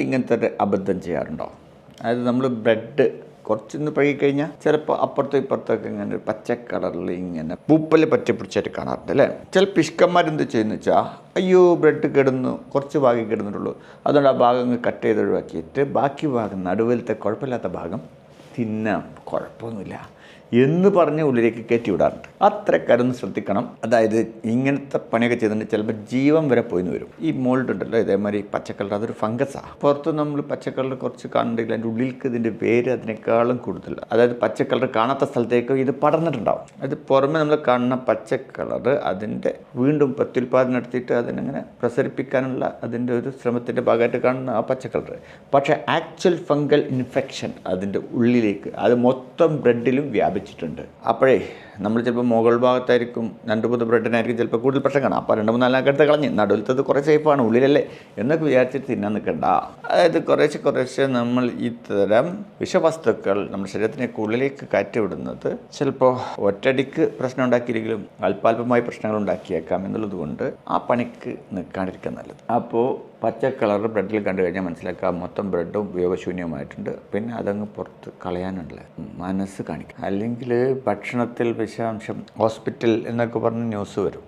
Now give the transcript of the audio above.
ഇങ്ങനത്തെ ഒരു അബദ്ധം ചെയ്യാറുണ്ടോ? അതായത് നമ്മൾ ബ്രെഡ് കുറച്ചൊന്ന് പഴകിക്കഴിഞ്ഞാൽ ചിലപ്പോൾ അപ്പുറത്തും ഇപ്പുറത്തൊക്കെ ഇങ്ങനെ ഒരു പച്ച കളറിൽ ഇങ്ങനെ പൂപ്പൽ പറ്റി പിടിച്ചായിട്ട് കാണാറുണ്ട് അല്ലേ? ചില പിഷ്കന്മാരെന്ത് ചെയ്യുന്നു വെച്ചാൽ അയ്യോ ബ്രെഡ് കിടന്നു കുറച്ച് ഭാഗം കിടന്നിട്ടുള്ളൂ. അതുകൊണ്ട് ആ ഭാഗം കട്ട് ചെയ്ത് ഒഴിവാക്കിയിട്ട് ബാക്കി ഭാഗം നടുവിലത്തെ കുഴപ്പമില്ലാത്ത ഭാഗം തിന്നാം. കുഴപ്പമൊന്നുമില്ല. എന്ന് പറഞ്ഞ് ഉള്ളിലേക്ക് കയറ്റി വിടാറുണ്ട്. അത്രക്കാരൊന്ന് ശ്രദ്ധിക്കണം. അതായത് ഇങ്ങനത്തെ പണിയൊക്കെ ചെയ്തിട്ട് ചിലപ്പോൾ ജീവൻ വരെ പോയിന്ന് വരും. ഈ മോൾഡ് ഉണ്ടല്ലോ ഇതേമാതിരി പച്ചക്കളർ അതൊരു ഫംഗസാണ് പുറത്ത് നമ്മൾ പച്ചക്കളർ കുറച്ച് കാണുന്നുണ്ടെങ്കിൽ അതിന്റെ ഉള്ളിലേക്ക് ഇതിന്റെ പേര് അതിനേക്കാളും കൂടുതൽ. അതായത് പച്ചക്കളർ കാണാത്ത സ്ഥലത്തേക്ക് ഇത് പടർന്നിട്ടുണ്ടാവും. അത് പുറമെ നമ്മൾ കാണുന്ന പച്ചക്കളർ അതിന്റെ വീണ്ടും പ്രത്യുൽപാദനം നടത്തിയിട്ട് അതിനങ്ങനെ പ്രസരിപ്പിക്കാനുള്ള അതിന്റെ ഒരു ശ്രമത്തിന്റെ ഭാഗമായിട്ട് കാണുന്ന ആ പച്ചക്കളർ പക്ഷേ ആക്ച്വൽ ഫംഗൽ ഇൻഫെക്ഷൻ അതിന്റെ ഉള്ളിലേക്ക് അത് മൊത്തം ബ്രെഡിലും വ്യാപിച്ചിട്ടുണ്ട്. അപ്പോഴേ നമ്മൾ ചിലപ്പോൾ മുകൾ ഭാഗത്തായിരിക്കും രണ്ട് മൂന്ന് ബ്രെഡിനായിരിക്കും ചിലപ്പോൾ കൂടുതൽ പ്രശ്നം കാണാം. അപ്പോൾ രണ്ട് മൂന്ന് നാലാൾക്ക് എടുത്ത് കളഞ്ഞ് നടുവിലത്തത് കുറേ സേഫാണ് ഉള്ളിലല്ലേ? എന്നൊക്കെ വിചാരിച്ചിട്ട് തിന്നാൻ നിൽക്കണ്ട. അതായത് കുറേശ്ശെ കുറേശ്ശെ നമ്മൾ ഇത്തരം വിഷവസ്തുക്കൾ നമ്മുടെ ശരീരത്തിലേക്ക് ഉള്ളിലേക്ക് കയറ്റിവിടുന്നത് ചിലപ്പോൾ ഒറ്റടിക്ക് പ്രശ്നം ഉണ്ടാക്കിയില്ലെങ്കിലും അല്പാൽപമായി പ്രശ്നങ്ങൾ ഉണ്ടാക്കിയേക്കാം എന്നുള്ളത് കൊണ്ട് ആ പണിക്ക് നിൽക്കാണ്ടിരിക്കാൻ നല്ലത്. അപ്പോൾ പച്ച കളർ ബ്രെഡിൽ കണ്ടു കഴിഞ്ഞാൽ മനസ്സിലാക്കാം. മൊത്തം ബ്രെഡും ഉപയോഗശൂന്യമായിട്ടുണ്ട് പിന്നെ അതങ്ങ് പുറത്ത് കളയാനുള്ള മനസ്സ് കാണിക്കും. അല്ലെങ്കിൽ ഭക്ഷണത്തിൽ വിഷാംശം ഹോസ്പിറ്റൽ എന്നൊക്കെ പറഞ്ഞ് ന്യൂസ് വരും.